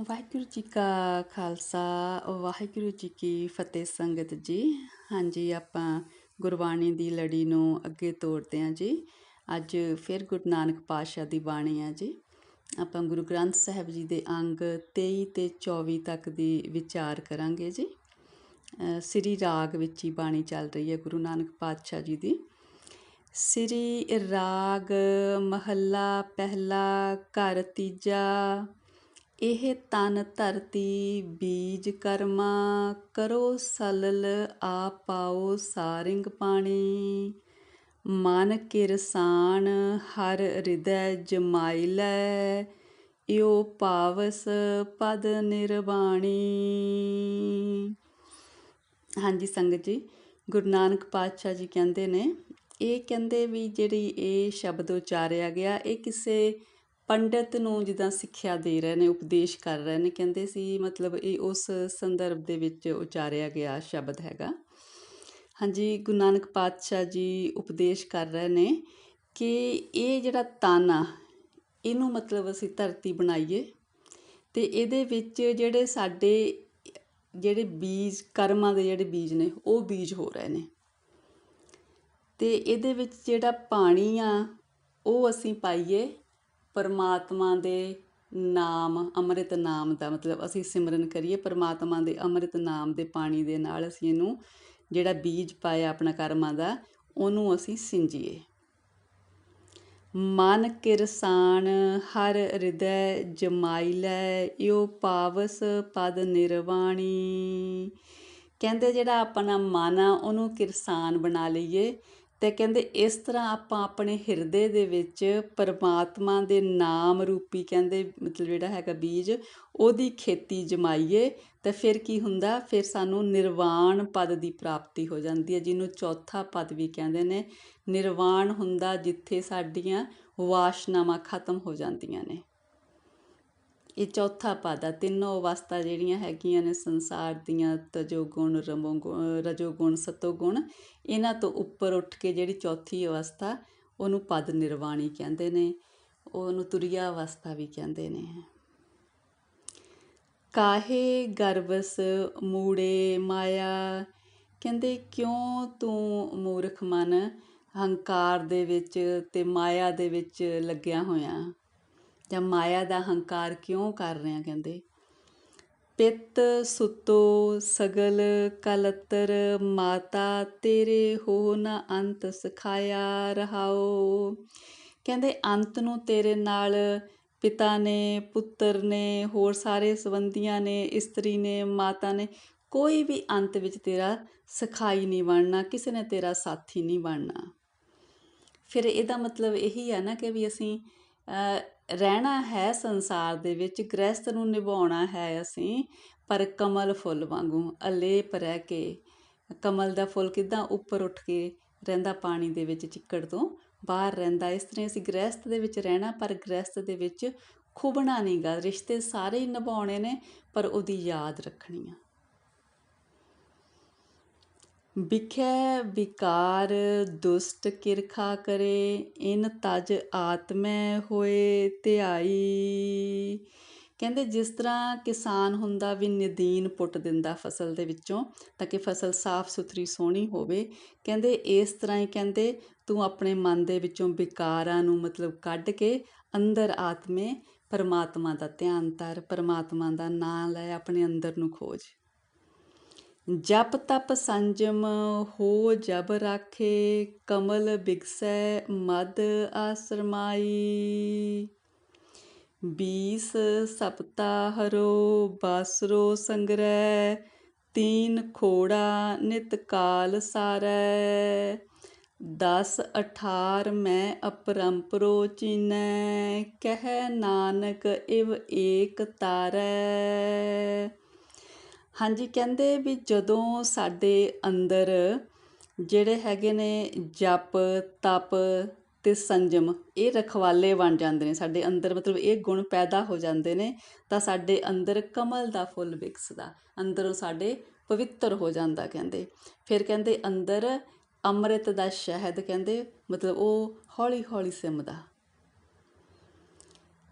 ਵਾਹਿਗੁਰੂ ਜੀ ਕਾ ਖਾਲਸਾ, ਵਾਹਿਗੁਰੂ ਜੀ ਕੀ ਫਤਿਹ ਸੰਗਤ ਜੀ। ਹਾਂਜੀ, ਆਪਾਂ ਗੁਰਬਾਣੀ ਦੀ ਲੜੀ ਨੂੰ ਅੱਗੇ ਤੋਰਦੇ ਹਾਂ ਜੀ। ਅੱਜ ਫਿਰ ਗੁਰੂ ਨਾਨਕ ਪਾਤਸ਼ਾਹ ਦੀ ਬਾਣੀ ਆ ਜੀ। ਆਪਾਂ ਗੁਰੂ ਗ੍ਰੰਥ ਸਾਹਿਬ ਜੀ ਦੇ ਅੰਗ 23 ਤੇ 24 ਤੱਕ ਦੀ ਵਿਚਾਰ ਕਰਾਂਗੇ ਜੀ। ਸ੍ਰੀ ਰਾਗ ਵਿੱਚ ਹੀ ਬਾਣੀ ਚੱਲ ਰਹੀ ਹੈ ਗੁਰੂ ਨਾਨਕ ਪਾਤਸ਼ਾਹ ਜੀ ਦੀ। ਸ੍ਰੀ ਰਾਗ ਮਹੱਲਾ ਪਹਿਲਾ ਘਰ ਤੀਜਾ ਇਹ ਤਨ ਧਰਤੀ ਬੀਜ ਕਰਮਾ, ਕਰੋ ਸਲਲ, ਆ ਪਾਓ ਸਾਰਿੰਗ ਪਾਣੀ। ਮਨ ਕਿਰਸਾਨ ਹਰ ਹਿਰਦੈ ਜਮਾਇਲੈ ਇਓ ਪਾਵਸ ਪਦ ਨਿਰਵਾਣੀ। ਹਾਂਜੀ ਸੰਗਤ ਜੀ, ਗੁਰੂ ਨਾਨਕ ਪਾਤਸ਼ਾਹ ਜੀ ਕਹਿੰਦੇ ਨੇ, ਇਹ ਕਹਿੰਦੇ ਵੀ ਜਿਹੜੀ ਇਹ ਸ਼ਬਦ ਉਚਾਰਿਆ ਗਿਆ, ਇਹ ਕਿਸੇ ਪੰਡਤ ਨੂੰ ਜਿੱਦਾਂ ਸਿੱਖਿਆ ਦੇ ਰਹੇ ਨੇ, ਉਪਦੇਸ਼ ਕਰ ਰਹੇ ਨੇ, ਕਹਿੰਦੇ ਸੀ ਮਤਲਬ ਇਹ ਉਸ ਸੰਦਰਭ ਦੇ ਵਿੱਚ ਉਚਾਰਿਆ ਗਿਆ ਸ਼ਬਦ ਹੈਗਾ। ਹਾਂਜੀ, ਗੁਰੂ ਨਾਨਕ ਪਾਤਸ਼ਾਹ ਜੀ ਉਪਦੇਸ਼ ਕਰ ਰਹੇ ਨੇ ਕਿ ਇਹ ਜਿਹੜਾ ਤਾਨਾ, ਇਹਨੂੰ ਮਤਲਬ ਅਸੀਂ ਧਰਤੀ ਬਣਾਈਏ ਤੇ ਇਹਦੇ ਵਿੱਚ ਜਿਹੜੇ ਸਾਡੇ ਜਿਹੜੇ ਬੀਜ, ਕਰਮਾਂ ਦੇ ਜਿਹੜੇ ਬੀਜ ਨੇ, ਉਹ ਬੀਜ ਹੋ ਰਹੇ ਨੇ। ਤੇ ਇਹਦੇ ਵਿੱਚ ਜਿਹੜਾ ਪਾਣੀ ਆ, ਉਹ ਅਸੀਂ ਪਾਈਏ ਪਰਮਾਤਮਾ ਦੇ ਨਾਮ, ਅੰਮ੍ਰਿਤ ਨਾਮ ਦਾ ਮਤਲਬ ਅਸੀਂ ਸਿਮਰਨ ਕਰੀਏ, ਪਰਮਾਤਮਾ ਦੇ ਅੰਮ੍ਰਿਤ ਨਾਮ ਦੇ ਪਾਣੀ ਦੇ ਨਾਲ ਅਸੀਂ ਇਹਨੂੰ ਜਿਹੜਾ ਬੀਜ ਪਾਇਆ ਆਪਣਾ ਕਰਮਾਂ ਦਾ, ਉਹਨੂੰ ਅਸੀਂ ਸਿੰਜੀਏ। ਮਨ ਕਿਰਸਾਨ ਹਰ ਹਿਰਦੈ ਜਮਾਈਲੈ ਇਓ ਪਾਵਸ ਪਦ ਨਿਰਵਾਣੀ। ਕਹਿੰਦੇ ਜਿਹੜਾ ਆਪਣਾ ਮਨ ਆ, ਉਹਨੂੰ ਕਿਰਸਾਨ ਬਣਾ ਲਈਏ। ਤੇ ਕਹਿੰਦੇ ਇਸ ਤਰ੍ਹਾਂ ਆਪਾਂ ਆਪਣੇ ਹਿਰਦੇ ਦੇ ਵਿੱਚ ਪਰਮਾਤਮਾ ਦੇ ਨਾਮ ਰੂਪੀ ਕਹਿੰਦੇ ਮਤਲਬ ਜਿਹੜਾ ਹੈਗਾ ਬੀਜ, ਉਹਦੀ ਖੇਤੀ ਜਮਾਈਏ ਤਾਂ ਫਿਰ ਕੀ ਹੁੰਦਾ, ਫਿਰ ਸਾਨੂੰ ਨਿਰਵਾਣ ਪਦ ਦੀ ਪ੍ਰਾਪਤੀ ਹੋ ਜਾਂਦੀ ਹੈ, ਜਿਹਨੂੰ ਚੌਥਾ ਪਦ ਵੀ ਕਹਿੰਦੇ ਨੇ। ਨਿਰਵਾਣ ਹੁੰਦਾ ਜਿੱਥੇ ਸਾਡੀਆਂ ਵਾਸ਼ਨਾਵਾਂ ਖਤਮ ਹੋ ਜਾਂਦੀਆਂ ਨੇ। ਇਹ ਚੌਥਾ ਪਦ ਆ। ਤਿੰਨੋਂ ਅਵਸਥਾ ਜਿਹੜੀਆਂ ਹੈਗੀਆਂ ਨੇ ਸੰਸਾਰ ਦੀਆਂ ਤਜੋ ਗੁਣ ਰਮੋ ਰਜੋ ਗੁਣ ਸਤੋ ਗੁਣ ਇਹਨਾਂ ਤੋਂ ਉੱਪਰ ਉੱਠ ਕੇ ਜਿਹੜੀ ਚੌਥੀ ਅਵਸਥਾ, ਉਹਨੂੰ ਪਦ ਨਿਰਵਾਣੀ ਕਹਿੰਦੇ ਨੇ, ਉਹਨੂੰ ਤੁਰਿਆ ਅਵਸਥਾ ਵੀ ਕਹਿੰਦੇ ਨੇ। ਕਾਹੇ ਗਰਵਸ ਮੂੜੇ ਮਾਇਆ, ਕਹਿੰਦੇ ਕਿਉਂ ਤੂੰ ਮੂਰਖ ਮਨ, ਹੰਕਾਰ ਦੇ ਵਿੱਚ ਤੇ ਮਾਇਆ ਦੇ ਵਿੱਚ ਲੱਗਿਆ ਹੋਇਆ। ਜਾਂ ਮਾਇਆ ਦਾ ਹੰਕਾਰ ਕਿਉਂ ਕਰ ਰਿਹਾ ਕਹਿੰਦੇ? ਪਿੱਤ ਸੁਤੋ, ਸਗਲ ਕਲਤਰ, ਮਾਤਾ ਤੇਰੇ ਹੋ ਨਾ ਅੰਤ ਸਿਖਾਇਆ ਰਹਾਓ। ਕਹਿੰਦੇ, ਅੰਤ ਨੂੰ ਤੇਰੇ ਨਾਲ ਪਿਤਾ ਨੇ, ਪੁੱਤਰ ਨੇ, ਹੋਰ ਸਾਰੇ ਸੰਬੰਧੀਆਂ ਨੇ, ਇਸਤਰੀ ਨੇ, ਮਾਤਾ ਨੇ, ਕੋਈ ਵੀ ਅੰਤ ਵਿੱਚ ਤੇਰਾ ਸਖਾਈ ਨਹੀਂ ਬਣਨਾ, ਕਿਸੇ ਨੇ ਤੇਰਾ ਸਾਥੀ ਨਹੀਂ ਬਣਨਾ। ਫਿਰ ਇਹਦਾ ਮਤਲਬ ਇਹੀ ਆ ਨਾ ਕਿ ਵੀ ਅਸੀਂ ਰਹਿਣਾ ਹੈ ਸੰਸਾਰ ਦੇ ਵਿੱਚ ਗ੍ਰਹਿਸਥ ਨੂੰ ਨਿਭਾਉਣਾ ਹੈ ਅਸੀਂ, ਪਰ ਕਮਲ ਫੁੱਲ ਵਾਂਗੂ ਅਲੇਪ ਰਹਿ ਕੇ। ਕਮਲ ਦਾ ਫੁੱਲ ਕਿੱਦਾਂ ਉੱਪਰ ਉੱਠ ਕੇ ਰਹਿੰਦਾ ਪਾਣੀ ਦੇ ਵਿੱਚ ਚਿੱਕੜ ਤੋਂ? ਬਾਹਰ ਰਹਿੰਦਾ, ਇਸ ਤਰ੍ਹਾਂ ਅਸੀਂ ਗ੍ਰਹਿਸਥ ਦੇ ਵਿੱਚ ਰਹਿਣਾ, ਪਰ ਗ੍ਰਹਿਸਥ ਦੇ ਵਿੱਚ ਖੁਬਣਾ ਨਹੀਂਗਾ ਰਿਸ਼ਤੇ ਸਾਰੇ ਹੀ ਨਿਭਾਉਣੇ ਨੇ, ਪਰ ਉਹਦੀ ਯਾਦ ਰੱਖਣੀ ਆ। ਵਿਖੇ ਵਿਕਾਰ ਦੁਸ਼ਟ ਕਿਰਖਾ ਕਰੇ, ਇਨ ਤਜ ਆਤਮੈ ਹੋਏ ਧਿਆਈ। ਕਹਿੰਦੇ ਜਿਸ ਤਰ੍ਹਾਂ ਕਿਸਾਨ ਹੁੰਦਾ ਵੀ ਨਦੀਨ ਪੁੱਟ ਦਿੰਦਾ ਫਸਲ ਦੇ ਵਿੱਚੋਂ, ਤਾਂ ਕਿ ਫਸਲ ਸਾਫ਼ ਸੁਥਰੀ ਸੋਹਣੀ ਹੋਵੇ। ਕਹਿੰਦੇ ਇਸ ਤਰ੍ਹਾਂ ਹੀ ਕਹਿੰਦੇ ਤੂੰ ਆਪਣੇ ਮਨ ਦੇ ਵਿੱਚੋਂ ਵਿਕਾਰਾਂ ਨੂੰ ਮਤਲਬ ਕੱਢ ਕੇ ਅੰਦਰ ਆਤਮੇ ਪਰਮਾਤਮਾ ਦਾ ਧਿਆਨ ਧਰ, ਪਰਮਾਤਮਾ ਦਾ ਨਾਮ ਲੈ, ਆਪਣੇ ਅੰਦਰ ਨੂੰ ਖੋਜ। ਜਪ ਤਪ ਸੰਜਮ, ਹੋ ਜਬ ਰਾਖੇ, ਕਮਲ ਬਿਗਸੈ, ਮਦ ਆਸਰਮਾਈ। ਬੀਸ ਸਪਤਾ ਹਰੋ, ਬਾਸਰੋ ਸੰਗ੍ਰਹਿ ਤੀਨ ਖੋੜਾ ਨਿਤ ਕਾਲ ਸਾਰੈ। 10 18 ਮੈਂ ਅਪਰੰਪਰੋ ਚੀਨੈ, ਕਹਿ ਨਾਨਕ ਇਵ ਏਕ ਤਾਰੈ। ਹਾਂਜੀ, ਕਹਿੰਦੇ ਵੀ ਜਦੋਂ ਸਾਡੇ ਅੰਦਰ ਜਿਹੜੇ ਹੈਗੇ ਨੇ ਜਪ, ਤਪ ਅਤੇ ਸੰਜਮ, ਇਹ ਰਖਵਾਲੇ ਬਣ ਜਾਂਦੇ ਨੇ, ਸਾਡੇ ਅੰਦਰ ਮਤਲਬ ਇਹ ਗੁਣ ਪੈਦਾ ਹੋ ਜਾਂਦੇ ਨੇ, ਤਾਂ ਸਾਡੇ ਅੰਦਰ ਕਮਲ ਦਾ ਫੁੱਲ ਵਿਕਸਦਾ, ਅੰਦਰੋਂ ਸਾਡੇ ਪਵਿੱਤਰ ਹੋ ਜਾਂਦਾ ਕਹਿੰਦੇ। ਫਿਰ ਕਹਿੰਦੇ ਅੰਦਰ ਅੰਮ੍ਰਿਤ ਦਾ ਸ਼ਹਿਦ ਕਹਿੰਦੇ, ਮਤਲਬ ਉਹ ਹੌਲੀ ਹੌਲੀ ਸਿਮਦਾ।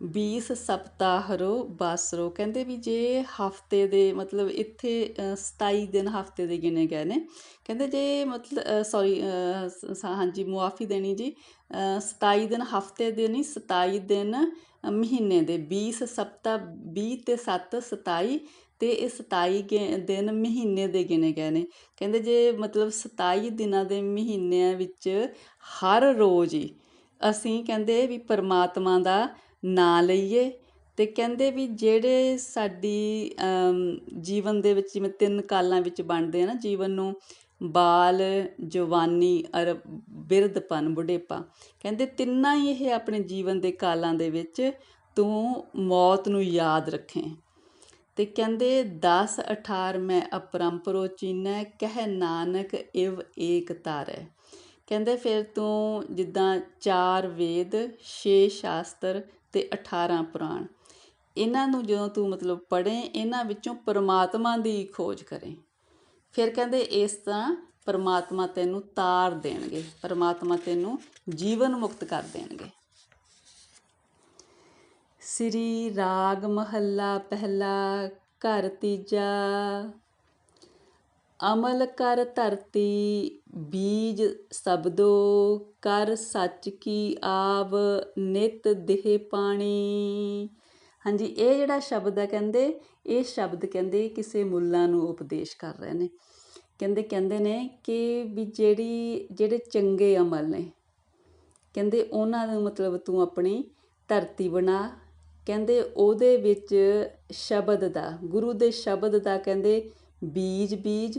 20 ਸਪਤਾਹਰੋ ਬਾਸਰੋ ਕਹਿੰਦੇ ਵੀ ਜੇ ਹਫ਼ਤੇ ਦੇ ਮਤਲਬ ਇੱਥੇ ਅ, 27 ਦਿਨ ਹਫ਼ਤੇ ਦੇ ਗਿਣੇ ਗਏ ਨੇ। ਕਹਿੰਦੇ ਜੇ ਮਤਲਬ ਸੌਰੀ ਹਾਂਜੀ ਮੁਆਫੀ ਦੇਣੀ ਜੀ। ਅ, 27 ਦਿਨ ਹਫ਼ਤੇ ਦੇ ਨਹੀਂ 27 ਦਿਨ ਮਹੀਨੇ ਦੇ। 20 ਸਪਤਾ 20 ਤੇ 7 27 ਤੇ ਇਹ 27 ਗਿ- ਦਿਨ ਮਹੀਨੇ ਦੇ ਗਿਣੇ ਗਏ ਨੇ। ਕਹਿੰਦੇ ਜੇ ਮਤਲਬ 27 ਦਿਨਾਂ ਦੇ ਮਹੀਨਿਆਂ ਵਿੱਚ ਹਰ ਰੋਜ਼ ਹੀ ਅਸੀਂ ਕਹਿੰਦੇ ਵੀ ਪਰਮਾਤਮਾ ਦਾ ਨਾਂ ਲਈਏ। ਅਤੇ ਕਹਿੰਦੇ ਵੀ ਜਿਹੜੇ ਸਾਡੀ ਜੀਵਨ ਦੇ ਵਿੱਚ ਜਿਵੇਂ ਤਿੰਨ ਕਾਲਾਂ ਵਿੱਚ ਬਣਦੇ ਆ ਨਾ, ਜੀਵਨ ਨੂੰ ਬਾਲ, ਜਵਾਨੀ, ਅਰ, ਬਿਰਧਪਨ, ਬੁਢੇਪਾ। ਕਹਿੰਦੇ ਤਿੰਨਾਂ ਹੀ ਇਹ ਆਪਣੇ ਜੀਵਨ ਦੇ ਕਾਲਾਂ ਦੇ ਵਿੱਚ ਤੂੰ ਮੌਤ ਨੂੰ ਯਾਦ ਰੱਖੇ। ਤੇ ਕਹਿੰਦੇ 10 18 ਮੈਂ ਅਪਰੰਪਰੋ ਚੀਨੈ ਕਹਿ ਨਾਨਕ ਇਵ ਏਕ ਤਾਰੈ। ਕਹਿੰਦੇ ਫਿਰ ਤੂੰ ਜਿੱਦਾਂ ਚਾਰ ਵੇਦ, ਛੇ ਸ਼ਾਸਤਰ ਅਤੇ ਅਠਾਰਾਂ ਪੁਰਾਣ। ਇਹਨਾਂ ਨੂੰ ਜਦੋਂ ਤੂੰ ਮਤਲਬ ਪੜ੍ਹੇ, ਇਹਨਾਂ ਵਿੱਚੋਂ ਪਰਮਾਤਮਾ ਦੀ ਖੋਜ ਕਰੇ। ਫਿਰ ਕਹਿੰਦੇ ਇਸ ਤਰ੍ਹਾਂ ਪਰਮਾਤਮਾ ਤੈਨੂੰ ਤਾਰ ਦੇਣਗੇ, ਪਰਮਾਤਮਾ ਤੈਨੂੰ ਜੀਵਨ ਮੁਕਤ ਕਰ ਦੇਣਗੇ। ਸ੍ਰੀ ਰਾਗ ਮਹੱਲਾ ਪਹਿਲਾ ਘਰ ਤੀਜਾ ਅਮਲ ਕਰ ਧਰਤੀ, ਬੀਜ ਸਬਦੋ, ਕਰ ਸੱਚ ਕੀ ਆਵ, ਨਿਤ ਦੇਹ ਪਾਣੀ। ਹਾਂਜੀ, ਇਹ ਜਿਹੜਾ ਸ਼ਬਦ ਹੈ ਕਹਿੰਦੇ, ਇਹ ਸ਼ਬਦ ਕਹਿੰਦੇ ਕਿਸੇ ਮੁੱਲਾਂ ਨੂੰ ਉਪਦੇਸ਼ ਕਰ ਰਹੇ ਨੇ। ਕਹਿੰਦੇ ਕਹਿੰਦੇ ਨੇ ਕਿ ਵੀ ਜਿਹੜੀ, ਜਿਹੜੇ ਚੰਗੇ ਅਮਲ ਨੇ, ਕਹਿੰਦੇ ਉਹਨਾਂ ਨੂੰ ਮਤਲਬ ਤੂੰ ਆਪਣੀ ਧਰਤੀ ਬਣਾ। ਕਹਿੰਦੇ ਉਹਦੇ ਵਿੱਚ ਸ਼ਬਦ ਦਾ, ਗੁਰੂ ਦੇ ਸ਼ਬਦ ਦਾ ਕਹਿੰਦੇ ਬੀਜ ਬੀਜ।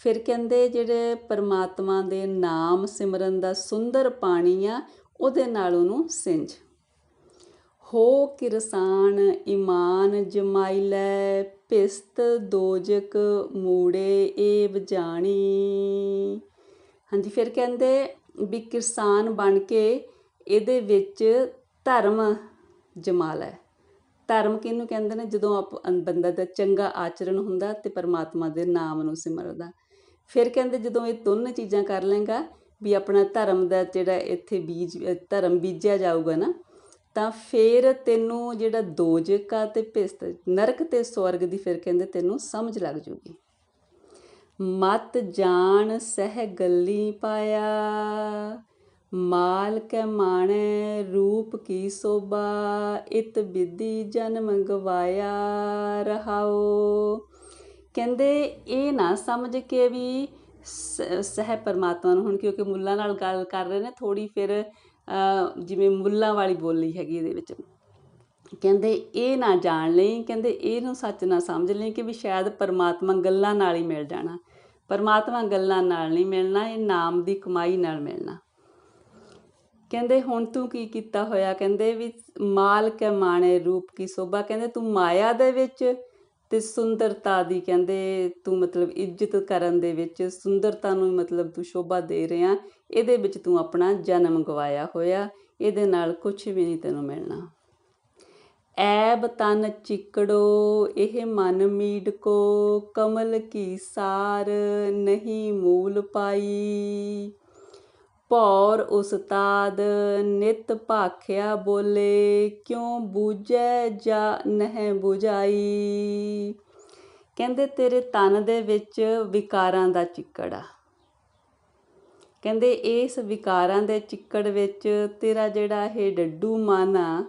ਫਿਰ ਕਹਿੰਦੇ ਜਿਹੜੇ ਪਰਮਾਤਮਾ ਦੇ ਨਾਮ ਸਿਮਰਨ ਦਾ ਸੁੰਦਰ ਪਾਣੀ ਆ, ਉਹਦੇ ਨਾਲ ਉਹਨੂੰ ਸਿੰਜ। ਹੋ ਕਿਰਸਾਨ ਇਮਾਨ ਜਮਾਈਲੇ ਪਿਸਤ ਦੋਜਕ ਮੂੜੇ ਏਵ ਜਾਣੀ। ਹਾਂਜੀ, ਫਿਰ ਕਹਿੰਦੇ ਵੀ ਕਿਰਸਾਨ ਬਣ ਕੇ ਇਹਦੇ ਵਿੱਚ ਧਰਮ ਜਮਾ ਲੈ ਧਰਮ ਕਿਹਨੂੰ ਕਹਿੰਦੇ ਨੇ? ਜਦੋਂ ਆਪ ਅੰ- ਬੰਦਾ ਦਾ ਚੰਗਾ ਆਚਰਣ ਹੁੰਦਾ ਤੇ ਪਰਮਾਤਮਾ ਦੇ ਨਾਮ ਨੂੰ ਸਿਮਰਦਾ। ਫਿਰ ਕਹਿੰਦੇ ਜਦੋਂ ਇਹ ਦੋਨੇ ਚੀਜ਼ਾਂ ਕਰ ਲੇਗਾ ਵੀ ਆਪਣਾ ਧਰਮ ਦਾ ਜਿਹੜਾ ਇੱਥੇ ਬੀਜ, ਧਰਮ ਬੀਜਿਆ ਜਾਊਗਾ ਨਾ, ਤਾਂ ਫਿਰ ਤੈਨੂੰ ਜਿਹੜਾ ਦੋਜਕਾ ਤੇ ਭਿਸਤ, ਨਰਕ ਤੇ ਸਵਰਗ ਦੀ ਫਿਰ ਕਹਿੰਦੇ ਤੈਨੂੰ ਸਮਝ ਲੱਗ ਜੂਗੀ। ਮਤ ਜਾਣ ਸਹਿ ਗੱਲੀ ਪਾਇਆ ਮਾਲ ਕੈ ਮਾਣੈ ਰੂਪ ਕੀ ਸੋਭਾ, ਇਤ ਵਿਧੀ ਜਨਮ ਗਵਾਇਆ ਰਹਾਓ ਕਹਿੰਦੇ ਇਹ ਨਾ ਸਮਝ ਕੇ ਵੀ ਸਹਿ ਪਰਮਾਤਮਾ ਨੂੰ ਹੁਣ ਕਿਉਂਕਿ ਮੁੱਲਾਂ ਨਾਲ ਗੱਲ ਕਰ ਰਹੇ ਨੇ ਥੋੜੀ ਫਿਰ ਜਿਵੇਂ ਮੁੱਲਾਂ ਵਾਲੀ ਬੋਲੀ ਹੈਗੀ ਇਹਦੇ ਵਿੱਚ। ਕਹਿੰਦੇ ਇਹ ਨਾ ਜਾਣ ਲਈ, ਕਹਿੰਦੇ ਇਹਨੂੰ ਸੱਚ ਨਾ ਸਮਝ ਲਈ ਕਿ ਵੀ ਸ਼ਾਇਦ ਪਰਮਾਤਮਾ ਗੱਲਾਂ ਨਾਲ ਹੀ ਮਿਲ ਜਾਣਾ। ਪਰਮਾਤਮਾ ਗੱਲਾਂ ਨਾਲ ਨਹੀਂ ਮਿਲਣਾ, ਇਹ ਨਾਮ ਦੀ ਕਮਾਈ ਨਾਲ ਮਿਲਣਾ। ਕਹਿੰਦੇ, ਹੁਣ ਤੂੰ ਕੀ ਕੀਤਾ ਹੋਇਆ? ਕਹਿੰਦੇ ਵੀ ਮਾਲ ਕੇ ਮਾਣੇ ਰੂਪ ਕੀ ਸੋਭਾ। ਕਹਿੰਦੇ, ਤੂੰ ਮਾਇਆ ਦੇ ਵਿੱਚ ਤੇ ਸੁੰਦਰਤਾ ਦੀ। ਕਹਿੰਦੇ, ਤੂੰ ਮਤਲਬ ਇੱਜ਼ਤ ਕਰਨ ਦੇ ਵਿੱਚ, ਸੁੰਦਰਤਾ ਨੂੰ ਮਤਲਬ ਤੂੰ ਸ਼ੋਭਾ ਦੇ ਰਿਹਾ। ਇਹਦੇ ਵਿੱਚ ਤੂੰ ਆਪਣਾ ਜਨਮ ਗਵਾਇਆ ਹੋਇਆ। ਇਹਦੇ ਨਾਲ ਕੁਝ ਵੀ ਨਹੀਂ ਤੈਨੂੰ ਮਿਲਣਾ। ਐਬ ਤਨ ਚਿਕੜੋ, ਇਹ ਮਨ ਮੀਡ ਕੋ ਕਮਲ ਕੀ ਸਾਰ ਨਹੀਂ ਮੂਲ ਪਾਈ। ਭੌਰ ਉਸਤਾਦ ਨਿਤ ਭਾਖਿਆ ਬੋਲੇ, ਕਿਉਂ ਬੂਝੈ ਜਾਂ ਨਹਿ 부ਝਾਈ ਕਹਿੰਦੇ, ਤੇਰੇ ਤਨ ਦੇ ਵਿੱਚ ਵਿਕਾਰਾਂ ਦਾ ਚਿੱਕੜ ਆ। ਕਹਿੰਦੇ, ਇਸ ਵਿਕਾਰਾਂ ਦੇ ਚਿੱਕੜ ਵਿੱਚ ਤੇਰਾ ਜਿਹੜਾ ਇਹ ਡੱਡੂ ਮਨ ਆ,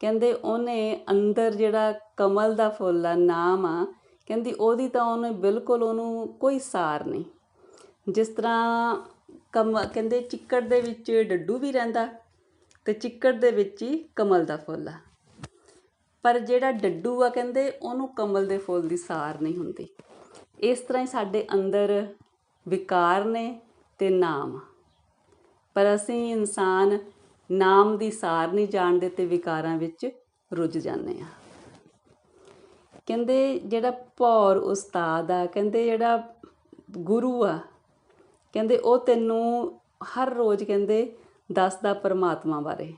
ਕਹਿੰਦੇ, ਉਹਨੇ ਅੰਦਰ ਜਿਹੜਾ ਕਮਲ ਦਾ ਫੁੱਲ ਆ, ਨਾਮ ਆ, ਕਹਿੰਦੀ, ਉਹਦੀ ਤਾਂ ਉਹਨੇ ਬਿਲਕੁਲ ਉਹਨੂੰ ਕੋਈ ਸਾਰ ਨਹੀਂ। ਜਿਸ ਤਰ੍ਹਾਂ ਕਮ ਕਹਿੰਦੇ ਚਿੱਕੜ ਦੇ ਵਿੱਚ ਡੱਡੂ ਵੀ ਰਹਿੰਦਾ ਅਤੇ ਚਿੱਕੜ ਦੇ ਵਿੱਚ ਹੀ ਕਮਲ ਦਾ ਫੁੱਲ ਆ। ਪਰ ਜਿਹੜਾ ਡੱਡੂ ਆ ਕਹਿੰਦੇ, ਉਹਨੂੰ ਕਮਲ ਦੇ ਫੁੱਲ ਦੀ ਸਾਰ ਨਹੀਂ ਹੁੰਦੀ। ਇਸ ਤਰ੍ਹਾਂ ਹੀ ਸਾਡੇ ਅੰਦਰ ਵਿਕਾਰ ਨੇ ਤੇ ਨਾਮ ਪਰ ਅਸੀਂ ਇਨਸਾਨ ਨਾਮ ਦੀ ਸਾਰ ਨਹੀਂ ਜਾਣਦੇ ਤੇ ਵਿਕਾਰਾਂ ਵਿੱਚ ਰੁੱਝ ਜਾਂਦੇ ਆ। ਕਹਿੰਦੇ ਜਿਹੜਾ ਭੌਰ ਉਸਤਾਦ ਆ, ਕਹਿੰਦੇ ਜਿਹੜਾ ਗੁਰੂ ਆ ਕਹਿੰਦੇ ਉਹ ਤੈਨੂੰ ਹਰ ਰੋਜ਼ ਕਹਿੰਦੇ ਦੱਸਦਾ ਪਰਮਾਤਮਾ ਬਾਰੇ।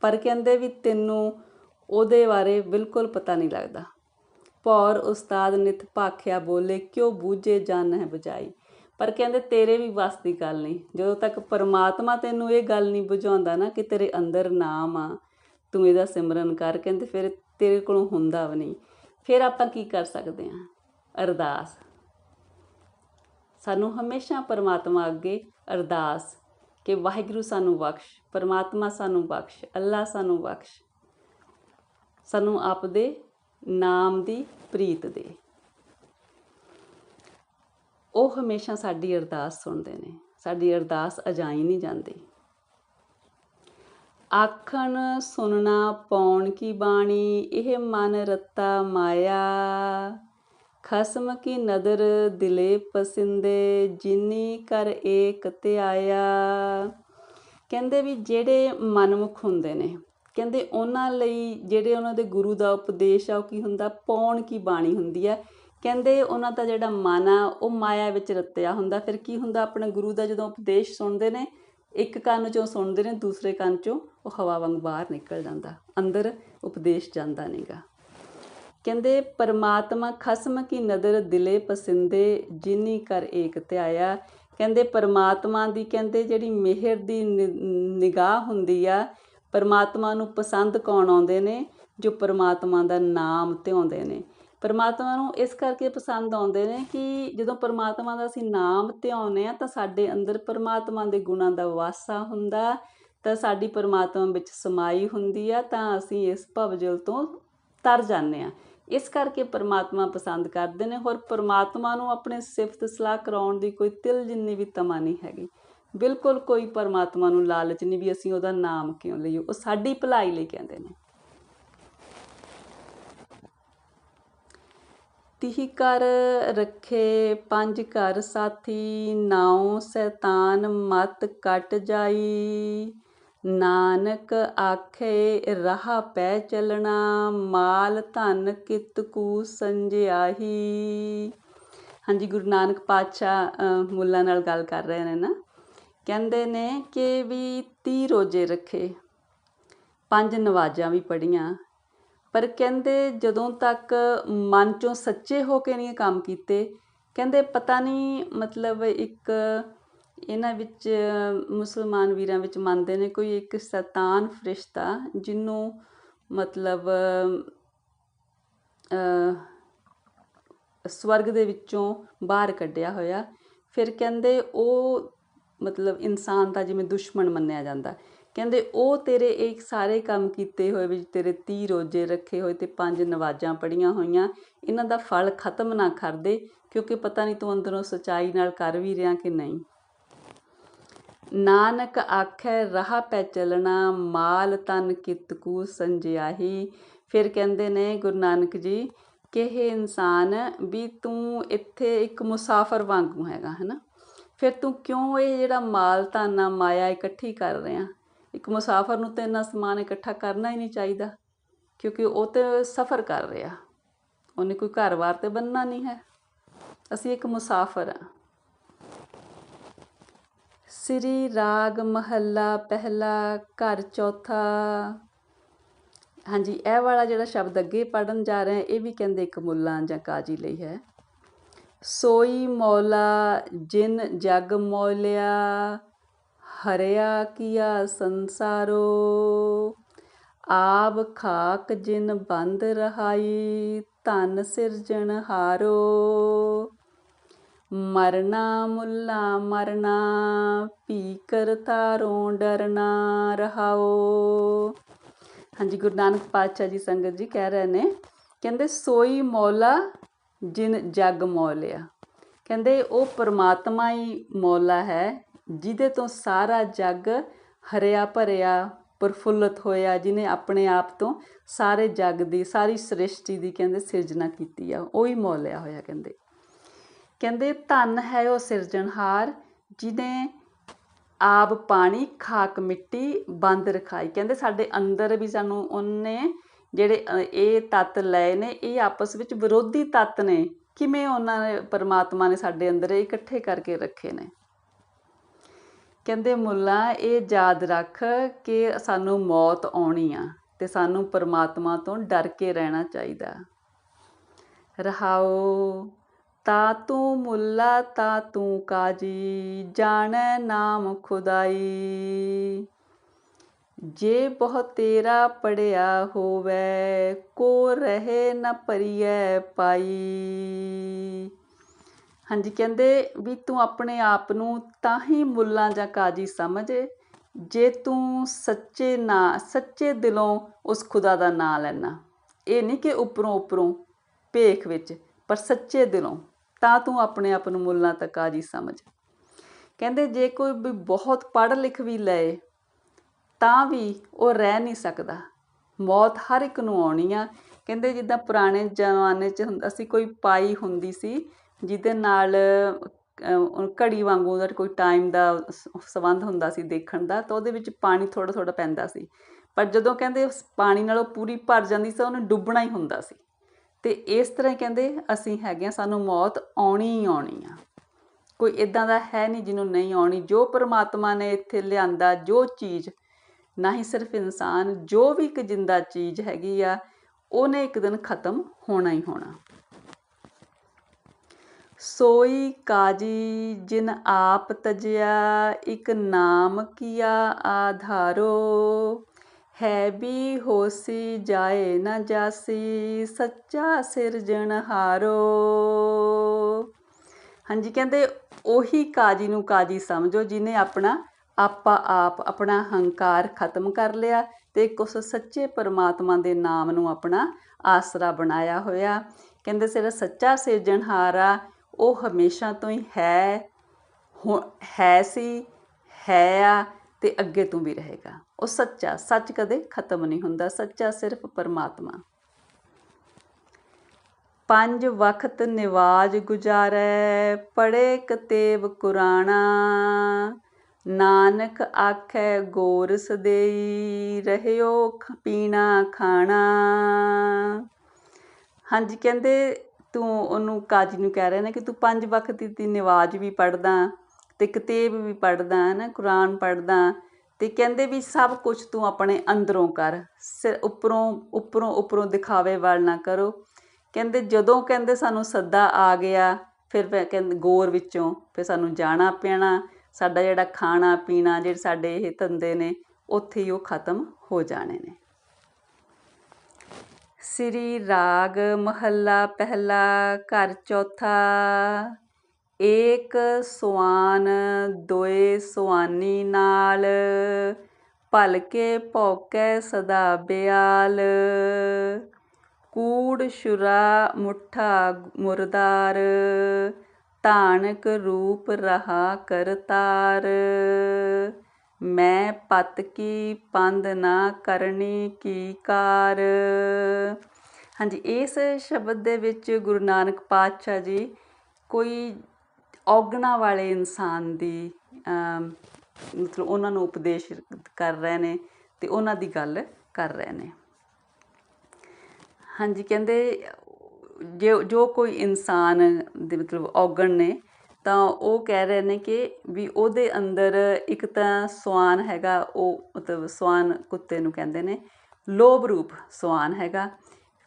ਪਰ ਕਹਿੰਦੇ ਵੀ ਤੈਨੂੰ ਉਹਦੇ ਬਾਰੇ ਬਿਲਕੁਲ ਪਤਾ ਨਹੀਂ ਲੱਗਦਾ। ਭੌਰ ਉਸਤਾਦ ਨਿਤ ਭਾਖਿਆ ਬੋਲੇ, ਕਿਉਂ ਬੂਝੇ ਜਾਨ ਹੈ ਬੁਝਾਈ? ਪਰ ਕਹਿੰਦੇ ਤੇਰੇ ਵੀ ਵੱਸ ਦੀ ਗੱਲ ਨਹੀਂ। ਜਦੋਂ ਤੱਕ ਪਰਮਾਤਮਾ ਤੈਨੂੰ ਇਹ ਗੱਲ ਨਹੀਂ ਬੁਝਾਉਂਦਾ ਨਾ ਕਿ ਤੇਰੇ ਅੰਦਰ ਨਾਮ ਆ, ਤੂੰ ਇਹਦਾ ਸਿਮਰਨ ਕਰ, ਕਹਿੰਦੇ ਫਿਰ ਤੇਰੇ ਕੋਲੋਂ ਹੁੰਦਾ ਵੀ ਨਹੀਂ। ਫਿਰ ਆਪਾਂ ਕੀ ਕਰ ਸਕਦੇ ਹਾਂ? ਅਰਦਾਸ। ਸਾਨੂੰ ਹਮੇਸ਼ਾ ਪਰਮਾਤਮਾ ਅੱਗੇ ਅਰਦਾਸ ਕਿ ਵਾਹਿਗੁਰੂ ਸਾਨੂੰ ਬਖਸ਼, ਪਰਮਾਤਮਾ ਸਾਨੂੰ ਬਖਸ਼, ਅੱਲਾ ਸਾਨੂੰ ਬਖਸ਼। ਸਾਨੂੰ ਆਪਦੇ ਨਾਮ ਦੀ ਪ੍ਰੀਤ ਦੇ। ਉਹ ਹਮੇਸ਼ਾ ਸਾਡੀ ਅਰਦਾਸ ਸੁਣਦੇ ਨੇ। ਸਾਡੀ ਅਰਦਾਸ ਅਜਾਈ ਨਹੀਂ ਜਾਂਦੀ। ਆਖਣ, ਸੁਣਨਾ ਪੌਣ ਕੀ ਬਾਣੀ? ਇਹ ਮਨ ਰੱਤਾ ਮਾਇਆ। ਖਸਮ ਕੀ ਨਦਰ ਦਿਲੇ ਪਸਿੰਦੇ, ਜਿਨੀ ਕਰ ਏਕ ਤੇ ਆਇਆ। ਕਹਿੰਦੇ ਵੀ ਜਿਹੜੇ ਮਨਮੁਖ ਹੁੰਦੇ ਨੇ, ਕਹਿੰਦੇ ਉਹਨਾਂ ਲਈ ਜਿਹੜੇ ਉਹਨਾਂ ਦੇ ਗੁਰੂ ਦਾ ਉਪਦੇਸ਼ ਆ, ਉਹ ਕੀ ਹੁੰਦਾ? ਪੌਣ ਕੀ ਬਾਣੀ ਹੁੰਦੀ ਆ। ਕਹਿੰਦੇ ਉਹਨਾਂ ਦਾ ਜਿਹੜਾ ਮਨ ਆ, ਉਹ ਮਾਇਆ ਵਿੱਚ ਰੱਤਿਆ ਹੁੰਦਾ। ਫਿਰ ਕੀ ਹੁੰਦਾ? ਆਪਣੇ ਗੁਰੂ ਦਾ ਜਦੋਂ ਉਪਦੇਸ਼ ਸੁਣਦੇ ਨੇ, ਇੱਕ ਕੰਨ ਚੋਂ ਸੁਣਦੇ ਨੇ, ਦੂਸਰੇ ਕੰਨ ਚੋਂ ਉਹ ਹਵਾ ਵਾਂਗ ਬਾਹਰ ਨਿਕਲ ਜਾਂਦਾ। ਅੰਦਰ ਉਪਦੇਸ਼ ਜਾਂਦਾ ਨਹੀਂਗਾ ਕਹਿੰਦੇ, ਪਰਮਾਤਮਾ ਖਸਮ ਕੀ ਨਦਰ ਦਿਲੇ ਪਸੰਦੇ, ਜਿਨੀ ਕਰ ਏਕ ਧਿਆਇਆ। ਕਹਿੰਦੇ, ਪਰਮਾਤਮਾ ਦੀ ਕਹਿੰਦੇ ਜਿਹੜੀ ਮਿਹਰ ਦੀ ਨਿਗਾਹ ਹੁੰਦੀ ਆ, ਪਰਮਾਤਮਾ ਨੂੰ ਪਸੰਦ ਕੌਣ ਆਉਂਦੇ ਨੇ? ਜੋ ਪਰਮਾਤਮਾ ਦਾ ਨਾਮ ਧਿਆਉਂਦੇ ਨੇ। ਪਰਮਾਤਮਾ ਨੂੰ ਇਸ ਕਰਕੇ ਪਸੰਦ ਆਉਂਦੇ ਨੇ ਕਿ ਜਦੋਂ ਪਰਮਾਤਮਾ ਦਾ ਅਸੀਂ ਨਾਮ ਧਿਆਉਂਦੇ ਆ, ਤਾਂ ਸਾਡੇ ਅੰਦਰ ਪਰਮਾਤਮਾ ਦੇ ਗੁਣਾਂ ਦਾ ਵਾਸਾ ਹੁੰਦਾ, ਤਾਂ ਸਾਡੀ ਪਰਮਾਤਮਾ ਵਿੱਚ ਸਮਾਈ ਹੁੰਦੀ ਆ, ਤਾਂ ਅਸੀਂ ਇਸ ਭਵਜਲ ਤੋਂ ਤਰ ਜਾਂਦੇ ਆ। ਇਸ ਕਰਕੇ ਪਰਮਾਤਮਾ ਪਸੰਦ ਕਰਦੇ ਨੇ। ਹੋਰ ਪਰਮਾਤਮਾ ਨੂੰ ਆਪਣੇ ਸਿਫਤ ਸਲਾਹ ਕਰਾਉਣ ਦੀ ਕੋਈ ਤਿਲ ਜਿੰਨੀ ਵੀ ਤਮਾ ਨਹੀਂ ਹੈਗੀ। ਬਿਲਕੁਲ ਕੋਈ ਪਰਮਾਤਮਾ ਨੂੰ ਲਾਲਚ ਨਹੀਂ ਵੀ ਅਸੀਂ ਉਹਦਾ ਨਾਮ ਕਿਉਂ ਲਈਏ। ਉਹ ਸਾਡੀ ਭਲਾਈ ਲਈ ਕਹਿੰਦੇ ਨੇ। ਤਿਹ ਕਰ ਰੱਖੇ, ਪੰਜ ਘਰ ਸਾਥੀ, ਨਾਉ ਸੈਤਾਨ ਮਤ ਕਟ ਜਾਈ। ਨਾਨਕ ਆਖੇ, ਰਾਹ ਪੈ ਚੱਲਣਾ, ਮਾਲ ਧਨ ਕਿਤ ਕੂ ਸੰਜਿਆਹੀ? ਹਾਂਜੀ, ਗੁਰੂ ਨਾਨਕ ਪਾਤਸ਼ਾਹ ਮੁੱਲਾ ਨਾਲ ਗੱਲ ਕਰ ਰਹੇ ਨੇ ਨਾ। ਕਹਿੰਦੇ ਨੇ ਕਿ ਵੀ 30 ਰੋਜ਼ੇ ਰੱਖੇ, ਪੰਜ ਨਵਾਜ਼ਾਂ ਵੀ ਪੜੀਆਂ ਪਰ ਕਹਿੰਦੇ ਜਦੋਂ ਤੱਕ ਮਨ ਚੋਂ ਸੱਚੇ ਹੋ ਕੇ ਨਹੀਂ ਕੰਮ ਕੀਤੇ, ਕਹਿੰਦੇ ਪਤਾ ਨਹੀਂ ਮਤਲਬ ਇੱਕ ਇਹਨਾਂ ਵਿੱਚ ਮੁਸਲਮਾਨ ਵੀਰਾਂ ਵਿੱਚ ਮੰਨਦੇ ਨੇ, ਕੋਈ ਇੱਕ ਸ਼ੈਤਾਨ ਫਰਿਸ਼ਤਾ ਜਿਹਨੂੰ ਮਤਲਬ ਸਵਰਗ ਦੇ ਵਿੱਚੋਂ ਬਾਹਰ ਕੱਢਿਆ ਹੋਇਆ, ਫਿਰ ਕਹਿੰਦੇ ਉਹ ਮਤਲਬ ਇਨਸਾਨ ਦਾ ਜਿਵੇਂ ਦੁਸ਼ਮਣ ਮੰਨਿਆ ਜਾਂਦਾ। ਕਹਿੰਦੇ ਉਹ ਤੇਰੇ ਇਹ ਸਾਰੇ ਕੰਮ ਕੀਤੇ ਹੋਏ ਵਿੱਚ ਤੇਰੇ 30 ਰੋਜ਼ੇ ਰੱਖੇ ਹੋਏ ਤੇ ਪੰਜ ਨਵਾਜ਼ਾਂ ਪੜੀਆਂ ਹੋਈਆਂ, ਇਹਨਾਂ ਦਾ ਫਲ ਖਤਮ ਨਾ ਕਰ ਦੇ, ਕਿਉਂਕਿ ਪਤਾ ਨਹੀਂ ਤੂੰ ਅੰਦਰੋਂ ਸਚਾਈ ਨਾਲ ਕਰ ਵੀ ਰਿਹਾ ਕਿ ਨਹੀਂ। ਨਾਨਕ ਆਖੈ, ਰਾਹ ਪੈ ਚੱਲਣਾ, ਮਾਲ ਤਨ ਕਿਤਕੂ ਸੰਜਿਆਹੀ। ਫਿਰ ਕਹਿੰਦੇ ਨੇ ਗੁਰੂ ਨਾਨਕ ਜੀ ਕਿ ਇਹ ਇਨਸਾਨ ਵੀ ਤੂੰ ਇੱਥੇ ਇੱਕ ਮੁਸਾਫਰ ਵਾਂਗੂ ਹੈਗਾ, ਹੈਨਾ? ਫਿਰ ਤੂੰ ਕਿਉਂ ਇਹ ਜਿਹੜਾ ਮਾਲ ਧਨ ਮਾਇਆ ਇਕੱਠੀ ਕਰ ਰਿਹਾ? ਇੱਕ ਮੁਸਾਫਰ ਨੂੰ ਤਾਂ ਇੰਨਾ ਸਮਾਨ ਇਕੱਠਾ ਕਰਨਾ ਹੀ ਨਹੀਂ ਚਾਹੀਦਾ, ਕਿਉਂਕਿ ਉਹ ਤੇ ਸਫ਼ਰ ਕਰ ਰਿਹਾ। ਉਹਨੇ ਕੋਈ ਘਰ-ਬਾਰ ਤੇ ਬੰਨਣਾ ਨਹੀਂ ਹੈ। ਅਸੀਂ ਇੱਕ ਮੁਸਾਫਰ ਆ। ਸ੍ਰੀ ਰਾਗ ਮਹੱਲਾ ਪਹਿਲਾ ਘਰ ਚੌਥਾ। ਹਾਂਜੀ, ਇਹ ਵਾਲਾ ਜਿਹੜਾ ਸ਼ਬਦ ਅੱਗੇ ਪੜਨ ਜਾ ਰਹੇ ਇਹ ਵੀ ਕਹਿੰਦੇ ਇੱਕ ਮੁੱਲਾ ਜਾਂ ਕਾਜੀ ਲਈ ਹੈ। ਸੋਈ ਮੌਲਾ ਜਿਨ ਜਗ ਮੌਲਿਆ, ਹਰਿਆ ਕੀਆ ਸੰਸਾਰੋ। ਆਬ ਖਾਕ ਜਿਨ ਬੰਦ ਰਹਾਈ, ਧਨ ਸਿਰਜਣ ਹਾਰੋ। ਮਰਨਾ ਮੁੱਲਾ ਮਰਨਾ ਪੀ ਕਰ ਤਾਰੋਂ ਡਰਨਾ ਰਹਾਓ। ਹਾਂਜੀ, ਗੁਰੂ ਨਾਨਕ ਪਾਤਸ਼ਾਹ ਜੀ ਸੰਗਤ ਜੀ ਕਹਿ ਰਹੇ ਨੇ, ਕਹਿੰਦੇ, ਸੋਈ ਮੌਲਾ ਜਿਨ ਜਗ ਮੌਲਿਆ। ਕਹਿੰਦੇ, ਉਹ ਪਰਮਾਤਮਾ ਹੀ ਮੌਲਾ ਹੈ, ਜਿਹਦੇ ਤੋਂ ਸਾਰਾ ਜਗ ਹਰਿਆ ਭਰਿਆ, ਪ੍ਰਫੁੱਲਤ ਹੋਇਆ ਜਿਨੇ ਆਪਣੇ ਆਪ ਤੋਂ ਸਾਰੇ ਜਗ ਦੀ, ਸਾਰੀ ਸ੍ਰਿਸ਼ਟੀ ਦੀ, ਕਹਿੰਦੇ, ਸਿਰਜਣਾ ਕੀਤੀ ਆ, ਉਹ ਹੀ ਮੌਲਿਆ ਹੋਇਆ, ਕਹਿੰਦੇ। ਕਹਿੰਦੇ ਧਨ ਹੈ ਉਹ ਸਿਰਜਣਹਾਰ, ਜਿਹਨੇ ਆਪ ਪਾਣੀ, ਖਾਕ ਮਿੱਟੀ ਬੰਦ ਰਖਾਈ। ਕਹਿੰਦੇ ਸਾਡੇ ਅੰਦਰ ਵੀ ਸਾਨੂੰ ਉਹਨੇ ਜਿਹੜੇ ਇਹ ਤੱਤ ਲਏ ਨੇ, ਇਹ ਆਪਸ ਵਿੱਚ ਵਿਰੋਧੀ ਤੱਤ ਨੇ, ਕਿਵੇਂ ਉਹਨਾਂ ਨੇ, ਪਰਮਾਤਮਾ ਨੇ ਸਾਡੇ ਅੰਦਰ ਇਹ ਇਕੱਠੇ ਕਰਕੇ ਰੱਖੇ ਨੇ? ਕਹਿੰਦੇ ਮੁੱਲਾ, ਇਹ ਯਾਦ ਰੱਖ ਕਿ ਸਾਨੂੰ ਮੌਤ ਆਉਣੀ ਆ ਤੇ ਸਾਨੂੰ ਪਰਮਾਤਮਾ ਤੋਂ ਡਰ ਕੇ ਰਹਿਣਾ ਚਾਹੀਦਾ। ਰਹਾਓ ਤਾ ਤੂੰ ਮੁੱਲਾ, ਤਾ ਤੂੰ ਕਾਜੀ, ਜਾਣੈ ਨਾਮ ਖੁਦਾਈ। ਜੇ ਬਹੁ ਤੇਰਾ ਪੜਿਆ ਹੋਵੇ, ਕੋ ਰਹੇ ਨ ਪਰਿਐ ਪਾਈ। ਹਾਂਜੀ, ਕਹਿੰਦੇ ਵੀ ਤੂੰ ਆਪਣੇ ਆਪ ਨੂੰ ਤਾਂ ਹੀ ਮੁੱਲਾ ਜਾਂ ਕਾਜੀ ਸਮਝ ਜੇ ਤੂੰ ਸੱਚੇ ਨਾ, ਸੱਚੇ ਦਿਲੋਂ ਉਸ ਖੁਦਾ ਦਾ ਨਾਮ ਲੈਣਾ ਇਹ ਨਹੀਂ ਕਿ ਉੱਪਰੋਂ ਉੱਪਰੋਂ ਭੇਖ ਵਿੱਚ, ਪਰ ਸੱਚੇ ਦਿਲੋਂ। ਤਾਂ ਤੂੰ ਆਪਣੇ ਆਪ ਨੂੰ ਮੁੱਲਾ ਤਾਂ ਕਾਜੀ ਸਮਝ। ਕਹਿੰਦੇ ਜੇ ਕੋਈ ਵੀ ਬਹੁਤ ਪੜ੍ਹ ਲਿਖ ਵੀ ਲਏ, ਤਾਂ ਵੀ ਉਹ ਰਹਿ ਨਹੀਂ ਸਕਦਾ। ਮੌਤ ਹਰ ਇੱਕ ਨੂੰ ਆਉਣੀ ਆ। ਕਹਿੰਦੇ ਜਿੱਦਾਂ ਪੁਰਾਣੇ ਜ਼ਮਾਨੇ 'ਚ ਹੁੰਦਾ ਸੀ, ਕੋਈ ਪਾਈ ਹੁੰਦੀ ਸੀ, ਜਿਹਦੇ ਨਾਲ ਘੜੀ ਵਾਂਗੂ ਉਹਦਾ ਕੋਈ ਟਾਈਮ ਦਾ ਸ- ਸੰਬੰਧ ਹੁੰਦਾ ਸੀ ਦੇਖਣ ਦਾ, ਤਾਂ ਉਹਦੇ ਵਿੱਚ ਪਾਣੀ ਥੋੜਾ ਥੋੜਾ ਪੈਂਦਾ ਸੀ। ਪਰ ਜਦੋਂ ਕਹਿੰਦੇ ਪਾਣੀ ਨਾਲ ਉਹ ਪੂਰੀ ਭਰ ਜਾਂਦੀ ਸੀ, ਉਹਨੂੰ ਡੁੱਬਣਾ ਹੀ ਹੁੰਦਾ ਸੀ। ਤੇ ਇਸ ਤਰ੍ਹਾਂ ਕਹਿੰਦੇ ਅਸੀਂ ਹੈਗੇ ਆ, ਸਾਨੂੰ ਮੌਤ ਆਉਣੀ ਹੀ ਆਉਣੀ ਆ। ਕੋਈ ਇਦਾਂ ਦਾ ਹੈ ਨਹੀਂ ਜਿਹਨੂੰ ਨਹੀਂ ਆਉਣੀ। ਜੋ ਪਰਮਾਤਮਾ ਨੇ ਇੱਥੇ ਲਿਆਂਦਾ ਜੋ ਚੀਜ਼, ਨਾ ਹੀ ਸਿਰਫ ਇਨਸਾਨ, ਜੋ ਵੀ ਇੱਕ ਜਿੰਦਾ ਚੀਜ਼ ਹੈਗੀ ਆ, ਉਹਨੇ ਇੱਕ ਦਿਨ ਖਤਮ ਹੋਣਾ ਹੀ ਹੋਣਾ। ਸੋਈ ਕਾਜੀ ਜਿਨ ਆਪ ਤਜਿਆ, ਇੱਕ ਨਾਮ ਕੀਆ ਆਧਾਰੋ। ਹੈ ਵੀ ਹੋਸੀ ਜਾਏ ਨਾ ਜਾਸੀ, ਸੱਚਾ ਸਿਰਜਣਹਾਰੋ ਹਾਂਜੀ, ਕਹਿੰਦੇ ਉਹੀ ਕਾਜੀ ਨੂੰ ਕਾਜੀ ਸਮਝੋ ਜਿਨੇ ਆਪਣਾ ਆਪਾ ਆਪ ਆਪਣਾ ਹੰਕਾਰ ਖਤਮ ਕਰ ਲਿਆ ਤੇ ਇੱਕ ਉਸ ਸੱਚੇ ਪਰਮਾਤਮਾ ਦੇ ਨਾਮ ਨੂੰ ਆਪਣਾ ਆਸਰਾ ਬਣਾਇਆ ਹੋਇਆ। ਕਹਿੰਦੇ ਸਿਰ ਸੱਚਾ ਸਿਰਜਣਹਾਰਾ ਉਹ ਹਮੇਸ਼ਾ ਤੋਂ ਹੀ ਹੈ ਹੁ- ਹੈ ਸੀ, ਹੈ ਆ ਤੇ ਅੱਗੇ ਤੋਂ ਵੀ ਰਹੇਗਾ। ਉਹ ਸੱਚਾ, ਸੱਚ ਕਦੇ ਖਤਮ ਨਹੀਂ ਹੁੰਦਾ। ਸੱਚਾ ਸਿਰਫ ਪਰਮਾਤਮਾ। ਪੰਜ ਵਕਤ ਨਿਵਾਜ ਗੁਜ਼ਾਰੈ ਪੜੇ ਕਤੇਬ ਕੁਰਾਣਾ ਨਾਨਕ ਆਖੈ ਗੋਰ ਦੇਈ, ਰਹਿਓ ਪੀਣਾ ਖਾਣਾ। ਹਾਂਜੀ, ਕਹਿੰਦੇ ਤੂੰ ਉਹਨੂੰ ਕਾਜੀ ਨੂੰ ਕਹਿ ਰਿਹਾ ਨਾ ਕਿ ਤੂੰ ਪੰਜ ਵਕਤ ਦੀ ਨਿਵਾਜ਼ ਵੀ ਪੜਦਾ ਤੇ ਕਿਤਾਬ ਵੀ ਪੜਦਾ ਹੈ ਨਾ ਕੁਰਾਨ ਪੜਦਾ ਅਤੇ ਕਹਿੰਦੇ ਵੀ ਸਭ ਕੁਝ ਤੂੰ ਆਪਣੇ ਅੰਦਰੋਂ ਕਰ, ਸਿਰ ਉੱਪਰੋਂ ਉੱਪਰੋਂ ਉੱਪਰੋਂ ਦਿਖਾਵੇ ਵਾਲ ਨਾ ਕਰੋ। ਕਹਿੰਦੇ ਜਦੋਂ ਕਹਿੰਦੇ ਸਾਨੂੰ ਸੱਦਾ ਆ ਗਿਆ, ਫਿਰ ਫਿਰ ਕਹਿੰਦੇ ਗੌਰ ਵਿੱਚੋਂ ਫਿਰ ਸਾਨੂੰ ਜਾਣਾ ਪੈਣਾ। ਸਾਡਾ ਜਿਹੜਾ ਖਾਣਾ ਪੀਣਾ, ਜਿਹੜੇ ਸਾਡੇ ਇਹ ਧੰਦੇ ਨੇ, ਉੱਥੇ ਹੀ ਉਹ ਖਤਮ ਹੋ ਜਾਣੇ ਨੇ। ਸ੍ਰੀ ਰਾਗ ਮਹੱਲਾ ਪਹਿਲਾ ਘਰ ਚੌਥਾ ਏਕ ਸੁਆਨ ਦੋਏ ਸੁਆਨੀ ਨਾਲ, ਭਲਕੇ ਭੌਕੈ ਸਦਾ ਬਿਆਲ। ਕੂੜ ਸ਼ੁਰਾ ਮੁੱਠਾ ਮੁਰਦਾਰ, ਧਾਨਕ ਰੂਪ ਰਹਾ ਕਰਤਾਰ ਮੈਂ ਪਤ ਕੀ ਪੰਦ ਨਾ ਕਰਨੀ ਕੀ ਕਾਰ। ਹਾਂਜੀ, ਇਸ ਸ਼ਬਦ ਦੇ ਵਿੱਚ ਗੁਰੂ ਨਾਨਕ ਪਾਤਸ਼ਾਹ ਜੀ ਕੋਈ ਔਗਣਾ ਵਾਲੇ ਇਨਸਾਨ ਦੀ ਮਤਲਬ ਉਹਨਾਂ ਨੂੰ ਉਪਦੇਸ਼ ਕਰ ਰਹੇ ਨੇ ਤੇ ਉਹਨਾਂ ਦੀ ਗੱਲ ਕਰ ਰਹੇ ਨੇ। ਹਾਂਜੀ, ਕਹਿੰਦੇ ਜੋ ਜੋ ਕੋਈ ਇਨਸਾਨ ਦੇ ਮਤਲਬ ਔਗਣ ਨੇ, ਤਾਂ ਉਹ ਕਹਿ ਰਹੇ ਨੇ ਕਿ ਵੀ ਉਹਦੇ ਅੰਦਰ ਇੱਕ ਤਾਂ ਸਵਾਨ ਹੈਗਾ, ਉਹ ਮਤਲਬ ਸਵਾਨ ਕੁੱਤੇ ਨੂੰ ਕਹਿੰਦੇ ਨੇ, ਲੋਭ ਰੂਪ ਸਵਾਨ ਹੈਗਾ।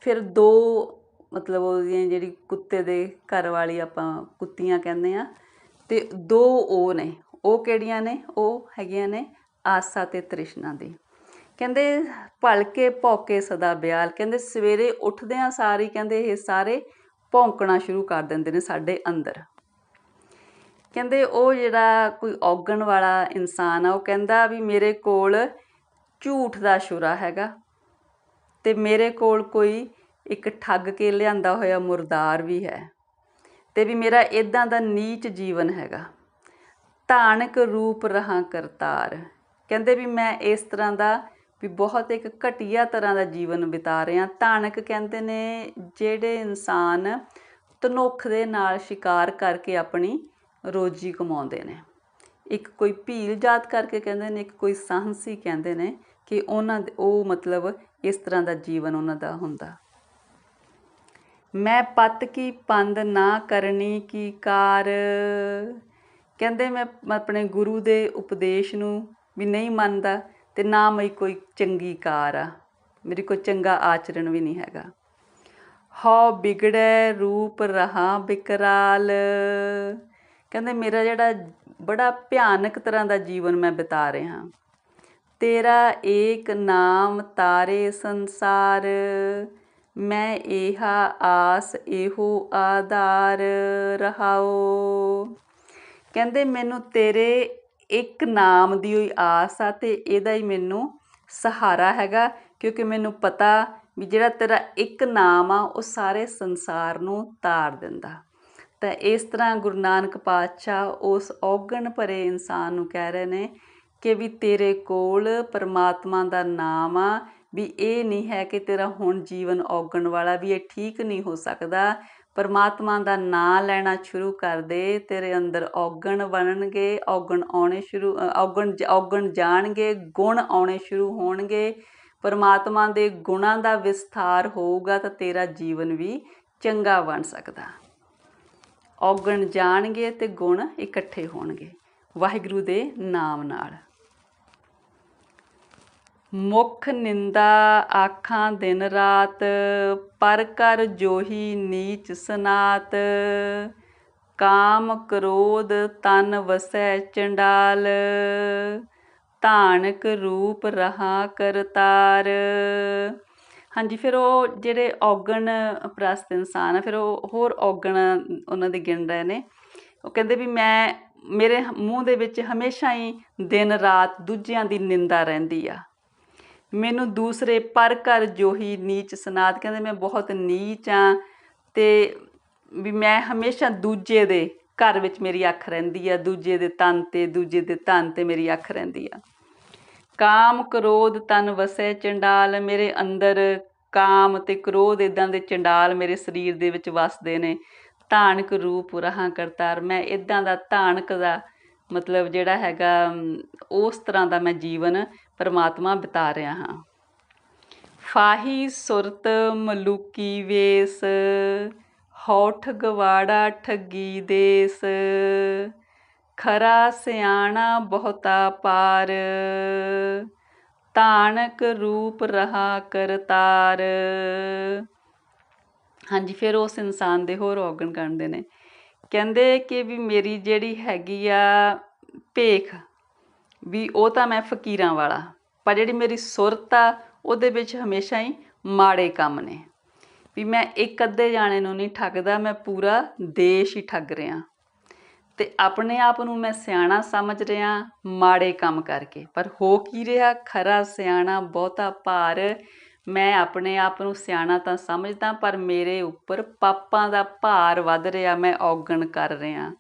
ਫਿਰ ਦੋ ਮਤਲਬ ਉਹਦੀਆਂ ਜਿਹੜੀ ਕੁੱਤੇ ਦੇ ਘਰ ਵਾਲੀ ਆਪਾਂ ਕੁੱਤੀਆਂ ਕਹਿੰਦੇ ਹਾਂ ਅਤੇ ਦੋ ਉਹ ਨੇ, ਉਹ ਕਿਹੜੀਆਂ ਨੇ? ਉਹ ਹੈਗੀਆਂ ਨੇ ਆਸਾ ਅਤੇ ਤ੍ਰਿਸ਼ਨਾ ਦੀ। ਕਹਿੰਦੇ ਭਲਕੇ ਭੌਕੇ ਸਦਾ ਬਿਆਲ, ਕਹਿੰਦੇ ਸਵੇਰੇ ਉੱਠਦਿਆਂ ਸਾਰ ਹੀ ਕਹਿੰਦੇ ਇਹ ਸਾਰੇ ਭੌਂਕਣਾ ਸ਼ੁਰੂ ਕਰ ਦਿੰਦੇ ਨੇ ਸਾਡੇ ਅੰਦਰ। ਕਹਿੰਦੇ ਉਹ ਜਿਹੜਾ ਕੋਈ ਔਗਣ ਵਾਲਾ ਇਨਸਾਨ ਆ, ਉਹ ਕਹਿੰਦਾ ਵੀ ਮੇਰੇ ਕੋਲ ਝੂਠ ਦਾ ਸ਼ੁਰਾ ਹੈਗਾ ਤੇ ਮੇਰੇ ਕੋਲ ਕੋਈ ਇੱਕ ਠੱਗ ਕੇ ਲਿਆਂਦਾ ਹੋਇਆ ਮੁਰਦਾਰ ਵੀ ਹੈ ਤੇ ਵੀ ਮੇਰਾ ਇਦਾਂ ਦਾ ਨੀਚ ਜੀਵਨ ਹੈਗਾ। ਧਾਨਕ ਰੂਪ ਰਹਾ ਕਰਤਾਰ। ਕਹਿੰਦੇ ਵੀ ਮੈਂ ਇਸ ਤਰ੍ਹਾਂ ਦਾ ਵੀ ਬਹੁਤ ਇੱਕ ਘਟੀਆ ਤਰ੍ਹਾਂ ਦਾ ਜੀਵਨ ਬਿਤਾ ਰਿਹਾ। ਧਾਨਕ ਕਹਿੰਦੇ ਨੇ ਜਿਹੜੇ ਇਨਸਾਨ ਤਨੁੱਖ ਦੇ ਨਾਲ ਸ਼ਿਕਾਰ ਕਰਕੇ ਆਪਣੀ ਰੋਜੀ ਕਮਾਉਂਦੇ ਨੇ। ਇੱਕ ਕੋਈ ਭੀਲ ਜਾਤ ਕਰਕੇ ਕਹਿੰਦੇ ਨੇ, ਇੱਕ ਕੋਈ ਸਾਹਸੀ ਕਹਿੰਦੇ ਨੇ ਕਿ ਉਹਨਾਂ ਉਹ ਮਤਲਬ ਇਸ ਤਰ੍ਹਾਂ ਦਾ ਜੀਵਨ ਉਹਨਾਂ ਦਾ ਹੁੰਦਾ। ਮੈਂ ਪਤ ਕੀ ਪੰਦ ਨਾ ਕਰਨੀ ਕੀ ਕਾਰ? ਕਹਿੰਦੇ ਮੈਂ ਆਪਣੇ ਗੁਰੂ ਦੇ ਉਪਦੇਸ਼ ਨੂੰ ਵੀ ਨਹੀਂ ਮੰਨਦਾ ਤੇ ਨਾ ਮੈਂ ਕੋਈ ਚੰਗੀ ਕਾਰ ਆ। ਮੇਰੀ ਕੋਈ ਚੰਗਾ ਆਚਰਣ ਵੀ ਨਹੀਂ ਹੈਗਾ। ਹਉ ਬਿਗੜੈ ਰੂਪ ਰਹਾ ਬਿਕਰਾਲ। ਕਹਿੰਦੇ ਮੇਰਾ ਜਿਹੜਾ ਬੜਾ ਭਿਆਨਕ ਤਰ੍ਹਾਂ ਦਾ ਜੀਵਨ ਮੈਂ ਬਿਤਾ ਰਿਹਾ। ਤੇਰਾ ਏਕ ਨਾਮ ਤਾਰੇ ਸੰਸਾਰ। ਮੈਂ ਏਹਾ ਆਸ ਇਹੋ ਆਧਾਰ ਰਹਾਓ। ਕਹਿੰਦੇ, ਮੈਨੂੰ ਤੇਰੇ ਇੱਕ ਨਾਮ ਦੀ ਹੋਈ ਆਸ ਆ ਤੇ ਇਹਦਾ ਹੀ ਮੈਨੂੰ ਸਹਾਰਾ ਹੈਗਾ, ਕਿਉਂਕਿ ਮੈਨੂੰ ਪਤਾ ਵੀ ਜਿਹੜਾ ਤੇਰਾ ਇੱਕ ਨਾਮ ਆ, ਉਹ ਸਾਰੇ ਸੰਸਾਰ ਨੂੰ ਤਾਰ ਦਿੰਦਾ। ਤਾਂ ਇਸ ਤਰ੍ਹਾਂ ਗੁਰੂ ਨਾਨਕ ਪਾਤਸ਼ਾਹ ਉਸ ਔਗਣ ਭਰੇ ਇਨਸਾਨ ਨੂੰ ਕਹਿ ਰਹੇ ਨੇ ਕਿ ਵੀ ਤੇਰੇ ਕੋਲ ਪਰਮਾਤਮਾ ਦਾ ਨਾਮ ਆ ਵੀ ਇਹ ਨਹੀਂ ਹੈ ਕਿ ਤੇਰਾ ਹੁਣ ਜੀਵਨ ਔਗਣ ਵਾਲਾ ਵੀ ਇਹ ਠੀਕ ਨਹੀਂ ਹੋ ਸਕਦਾ। ਪਰਮਾਤਮਾ ਦਾ ਨਾਮ ਲੈਣਾ ਸ਼ੁਰੂ ਕਰ ਦੇ ਤੇਰੇ ਅੰਦਰ ਔਗਣ ਬਣਨਗੇ ਔਗਣ ਆਉਣੇ ਸ਼ੁਰੂ ਅ, ਔਗਣ ਔਗਣ ਜਾਣਗੇ ਗੁਣ ਆਉਣੇ ਸ਼ੁਰੂ ਹੋਣਗੇ। ਪਰਮਾਤਮਾ ਦੇ ਗੁਣਾਂ ਦਾ ਵਿਸਥਾਰ ਹੋਊਗਾ ਤਾਂ ਤੇਰਾ ਜੀਵਨ ਵੀ ਚੰਗਾ ਬਣ ਸਕਦਾ। ਔਗਣ ਜਾਣਗੇ ਤੇ ਗੁਣ ਇਕੱਠੇ ਹੋਣਗੇ। ਵਾਹਿਗੁਰੂ ਦੇ ਨਾਮ ਨਾਲ। ਮੁਖ ਨਿੰਦਾ ਆਖਾਂ ਦਿਨ ਰਾਤ, ਪਰ ਕਰ ਜੋਹੀ ਨੀਚ ਸਨਾਤ। ਕਾਮ ਕ੍ਰੋਧ ਤਨ ਵਸੈ ਚੰਡਾਲ, ਧਾਨਕ ਰੂਪ ਰਹਾ ਕਰਤਾਰ ਹਾਂਜੀ, ਫਿਰ ਉਹ ਜਿਹੜੇ ਔਗਣ ਪ੍ਰਸਤ ਇਨਸਾਨ ਆ, ਫਿਰ ਉਹ ਹੋਰ ਔਗਣ ਉਹਨਾਂ ਦੇ ਗਿਣ ਰਹੇ ਨੇ। ਉਹ ਕਹਿੰਦੇ ਵੀ ਮੈਂ, ਮੇਰੇ ਮੂੰਹ ਦੇ ਵਿੱਚ ਹਮੇਸ਼ਾ ਹੀ ਦਿਨ ਰਾਤ ਦੂਜਿਆਂ ਦੀ ਨਿੰਦਾ ਰਹਿੰਦੀ ਆ। ਮੈਨੂੰ ਦੂਸਰੇ ਪਰ ਕਰ ਜੋਹੀ ਨੀਚ ਸਨਾਤ ਕਹਿੰਦੇ ਮੈਂ ਬਹੁਤ ਨੀਚ ਆ ਤੇ ਵੀ ਮੈਂ ਹਮੇਸ਼ਾ ਦੂਜੇ ਦੇ ਘਰ ਵਿੱਚ ਮੇਰੀ ਅੱਖ ਰਹਿੰਦੀ ਆ, ਦੂਜੇ ਦੇ ਤਨ ਤੇ, ਦੂਜੇ ਦੇ ਧਨ ਤੇ ਮੇਰੀ ਅੱਖ ਰਹਿੰਦੀ ਆ। ਕਾਮ ਕ੍ਰੋਧ ਤਨ ਵਸੈ ਚੰਡਾਲ, ਮੇਰੇ ਅੰਦਰ ਕਾਮ ਤੇ ਕ੍ਰੋਧ ਇਦਾਂ ਦੇ ਚੰਡਾਲ ਮੇਰੇ ਸਰੀਰ ਦੇ ਵਿੱਚ ਵਸਦੇ ਨੇ। ਧਾਨਕ ਰੂਪ ਰਹਾ ਕਰਤਾਰ, ਮੈਂ ਇਦਾਂ ਦਾ ਧਾਨਕ ਦਾ ਮਤਲਬ ਜਿਹੜਾ ਹੈਗਾ, ਉਸ ਤਰ੍ਹਾਂ ਦਾ ਮੈਂ ਜੀਵਨ ਪਰਮਾਤਮਾ ਬਿਤਾ ਰਿਹਾ ਹਾਂ। ਫਾਹੀ ਸੁਰਤ ਮਲੂਕੀ ਵੇਸ ਹੌਠ ਗਵਾੜਾ ਠੱਗੀ ਦੇਸ, ਖਰਾ ਸਿਆਣਾ ਬਹੁਤਾ ਪਾਰ ਤਾਣਕ ਰੂਪ ਰਹਾ ਕਰਤਾਰ ਹਾਂਜੀ, ਫਿਰ ਉਸ ਇਨਸਾਨ ਦੇ ਹੋਰ ਔਗਣ ਕਰਦੇ ਨੇ। ਕਹਿੰਦੇ ਕਿ ਵੀ ਮੇਰੀ ਜਿਹੜੀ ਹੈਗੀ ਆ ਭੇਖ ਵੀ ਉਹ ਤਾਂ ਮੈਂ ਫਕੀਰਾਂ ਵਾਲਾ। ਪਰ ਜਿਹੜੀ ਮੇਰੀ ਸੁਰਤ ਆ, ਉਹਦੇ ਵਿੱਚ ਹਮੇਸ਼ਾ ਹੀ ਮਾੜੇ ਕੰਮ ਨੇ। ਵੀ ਮੈਂ ਇੱਕ ਅੱਧੇ ਜਾਣੇ ਨੂੰ ਨਹੀਂ ਠੱਗਦਾ, ਮੈਂ ਪੂਰਾ ਦੇਸ਼ ਹੀ ਠੱਗ ਰਿਹਾ। ਤੇ ਆਪਣੇ ਆਪ ਨੂੰ ਮੈਂ ਸਿਆਣਾ ਸਮਝ ਰਿਹਾ, ਮਾੜੇ ਕੰਮ ਕਰਕੇ। ਪਰ ਹੋ ਕੀ ਰਿਹਾ? ਖਰਾ ਸਿਆਣਾ, ਬਹੁਤਾ ਭਾਰ। ਮੈਂ ਆਪਣੇ ਆਪ ਨੂੰ ਸਿਆਣਾ ਤਾਂ ਸਮਝਦਾ, ਪਰ ਮੇਰੇ ਉੱਪਰ ਪਾਪਾਂ ਦਾ ਭਾਰ ਵੱਧ ਰਿਹਾ। ਮੈਂ ਔਗਣ ਕਰ ਰਿਹਾ।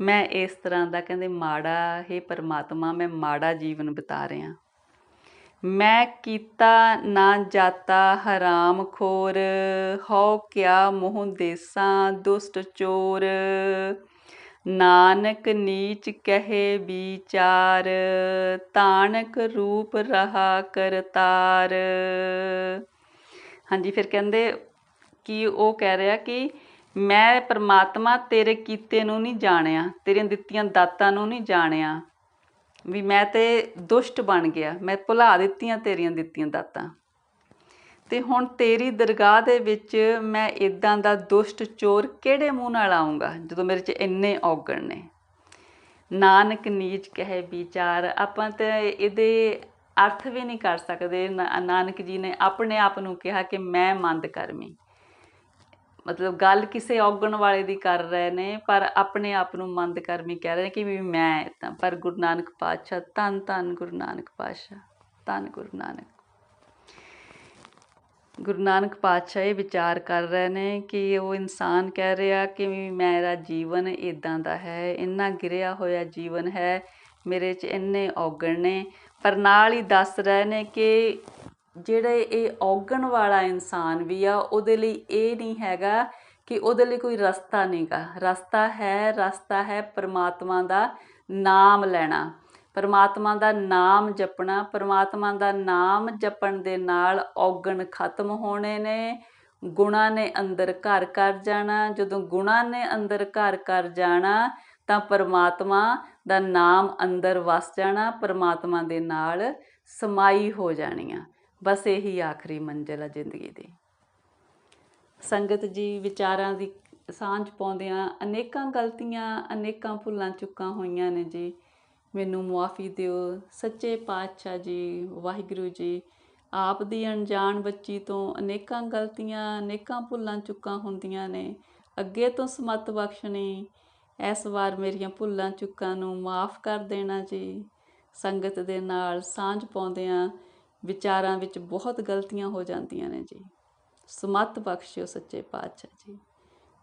ਮੈਂ ਇਸ ਤਰ੍ਹਾਂ ਦਾ ਕਹਿੰਦੇ ਮਾੜਾ, ਹੈ ਪਰਮਾਤਮਾ, ਮੈਂ ਮਾੜਾ ਜੀਵਨ ਬਿਤਾ ਰਿਹਾ। ਮੈਂ ਕੀਤਾ ਨਾ ਜਾਤਾ, ਹਰਾਮ ਖੋਰ, ਹਉ ਕਿਆ ਮੋਹ ਦੇਸਾਂ, ਦੁਸ਼ਟ ਚੋਰ। ਨਾਨਕ ਨੀਚ ਕਹੇ ਵਿਚਾਰ ਤਾਣਕ ਰੂਪ ਰਹਾ ਕਰਤਾਰ ਹਾਂਜੀ, ਫਿਰ ਕਹਿੰਦੇ ਕਿ ਉਹ ਕਹਿ ਰਿਹਾ ਕਿ ਮੈਂ ਪਰਮਾਤਮਾ ਤੇਰੇ ਕੀਤੇ ਨੂੰ ਨਹੀਂ ਜਾਣਿਆ, ਤੇਰੀਆਂ ਦਿੱਤੀਆਂ ਦਾਤਾਂ ਨੂੰ ਨਹੀਂ ਜਾਣਿਆ। ਵੀ ਮੈਂ ਤੇ ਦੁਸ਼ਟ ਬਣ ਗਿਆ, ਮੈਂ ਭੁਲਾ ਦਿੱਤੀਆਂ ਤੇਰੀਆਂ ਦਿੱਤੀਆਂ ਦਾਤਾਂ। ਤੇ ਹੁਣ ਤੇਰੀ ਦਰਗਾਹ ਦੇ ਵਿੱਚ ਮੈਂ ਇਦਾਂ ਦਾ ਦੁਸ਼ਟ ਚੋਰ ਕਿਹੜੇ ਮੂੰਹ ਨਾਲ ਆਉਂਗਾ ਜਦੋਂ ਮੇਰੇ 'ਚ ਇੰਨੇ ਔਗਣ ਨੇ? ਨਾਨਕ ਨੀਚ ਕਹੇ ਵਿਚਾਰ, ਆਪਾਂ ਤੇ ਇਹਦੇ ਅਰਥ ਵੀ ਨਹੀਂ ਕਰ ਸਕਦੇ। ਨਾਨਕ ਜੀ ਨੇ ਆਪਣੇ ਆਪ ਨੂੰ ਕਿਹਾ ਕਿ ਮੈਂ ਮੰਦ ਕਰਮੀ ਮਤਲਬ ਗੱਲ ਕਿਸੇ ਔਗਣ ਵਾਲੇ ਦੀ ਕਰ ਰਹੇ ਨੇ, ਪਰ ਆਪਣੇ ਆਪ ਨੂੰ ਮੰਦ ਕਰਮੀ ਕਹਿ ਰਹੇ ਨੇ ਕਿ ਵੀ ਮੈਂ ਤਾਂ, ਪਰ ਗੁਰੂ ਨਾਨਕ ਪਾਤਸ਼ਾਹ, ਧੰਨ ਧੰਨ ਗੁਰੂ ਨਾਨਕ ਪਾਤਸ਼ਾਹ, ਧੰਨ ਗੁਰੂ ਨਾਨਕ। ਗੁਰੂ ਨਾਨਕ ਪਾਤਸ਼ਾਹ ਇਹ ਵਿਚਾਰ ਕਰ ਰਹੇ ਨੇ ਕਿ ਉਹ ਇਨਸਾਨ ਕਹਿ ਰਿਹਾ ਕਿ ਵੀ ਮੇਰਾ ਜੀਵਨ ਇਦਾਂ ਦਾ ਹੈ, ਇੰਨਾ ਗਿਰਿਆ ਹੋਇਆ ਜੀਵਨ ਹੈ, ਮੇਰੇ 'ਚ ਇੰਨੇ ਔਗਣ ਨੇ, ਪਰ ਨਾਲ ਹੀ ਦੱਸ ਰਹੇ ਨੇ ਕਿ ਜਿਹੜੇ ਇਹ ਔਗਣ ਵਾਲਾ ਇਨਸਾਨ ਵੀ ਆ, ਉਹਦੇ ਲਈ ਇਹ ਨਹੀਂ ਹੈਗਾ ਕਿ ਉਹਦੇ ਲਈ ਕੋਈ ਰਸਤਾ ਨਹੀਂਗਾ। ਰਸਤਾ ਹੈ ਰਸਤਾ ਹੈ ਪਰਮਾਤਮਾ ਦਾ ਨਾਮ ਲੈਣਾ। ਪਰਮਾਤਮਾ ਦਾ ਨਾਮ ਜਪਣਾ, ਪਰਮਾਤਮਾ ਦਾ ਨਾਮ ਜਪਣ ਦੇ ਨਾਲ ਔਗਣ ਖਤਮ ਹੋਣੇ ਨੇ, ਗੁਣਾ ਨੇ ਅੰਦਰ ਘਰ ਕਰ ਜਾਣਾ। ਜਦੋਂ ਗੁਣਾ ਨੇ ਅੰਦਰ ਘਰ ਕਰ ਜਾਣਾ, ਤਾਂ ਪਰਮਾਤਮਾ ਦਾ ਨਾਮ ਅੰਦਰ ਵਸ ਜਾਣਾ, ਪਰਮਾਤਮਾ ਦੇ ਨਾਲ ਸਮਾਈ ਹੋ ਜਾਣੀਆਂ। ਬਸ ਇਹੀ ਆਖਰੀ ਮੰਜ਼ਿਲ ਆ ਜ਼ਿੰਦਗੀ ਦੀ। ਸੰਗਤ ਜੀ ਵਿਚਾਰਾਂ ਦੀ ਸਾਂਝ ਪਾਉਂਦਿਆਂ ਅਨੇਕਾਂ ਗਲਤੀਆਂ, ਅਨੇਕਾਂ ਭੁੱਲਾਂ ਚੁੱਕਾਂ ਹੋਈਆਂ ਨੇ ਜੀ। ਮੈਨੂੰ ਮੁਆਫੀ ਦਿਓ, ਸੱਚੇ ਪਾਤਸ਼ਾਹ ਜੀ, ਵਾਹਿਗੁਰੂ ਜੀ। ਆਪ ਦੀ ਅਣਜਾਣ ਬੱਚੀ ਤੋਂ ਅਨੇਕਾਂ ਗਲਤੀਆਂ, ਅਨੇਕਾਂ ਭੁੱਲਾਂ ਚੁੱਕਾਂ ਹੁੰਦੀਆਂ ਨੇ। ਅੱਗੇ ਤੋਂ ਸਮਤ ਬਖਸ਼ਣੀ, ਇਸ ਵਾਰ ਮੇਰੀਆਂ ਭੁੱਲਾਂ ਚੁੱਕਾਂ ਨੂੰ ਮਾਫ ਕਰ ਦੇਣਾ ਜੀ। ਸੰਗਤ ਦੇ ਨਾਲ ਸਾਂਝ ਪਾਉਂਦਿਆਂ ਵਿਚਾਰਾਂ ਵਿੱਚ ਬਹੁਤ ਗਲਤੀਆਂ ਹੋ ਜਾਂਦੀਆਂ ਨੇ ਜੀ। ਸਮਤ ਬਖਸ਼ਿਓ ਸੱਚੇ ਪਾਤਸ਼ਾਹ ਜੀ।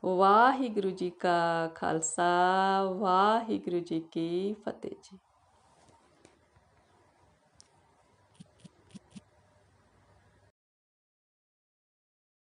ਵਾਹਿਗੁਰੂ ਜੀ ਕਾ ਖਾਲਸਾ, ਵਾਹਿਗੁਰੂ ਜੀ ਕੀ ਫਤਿਹ ਜੀ।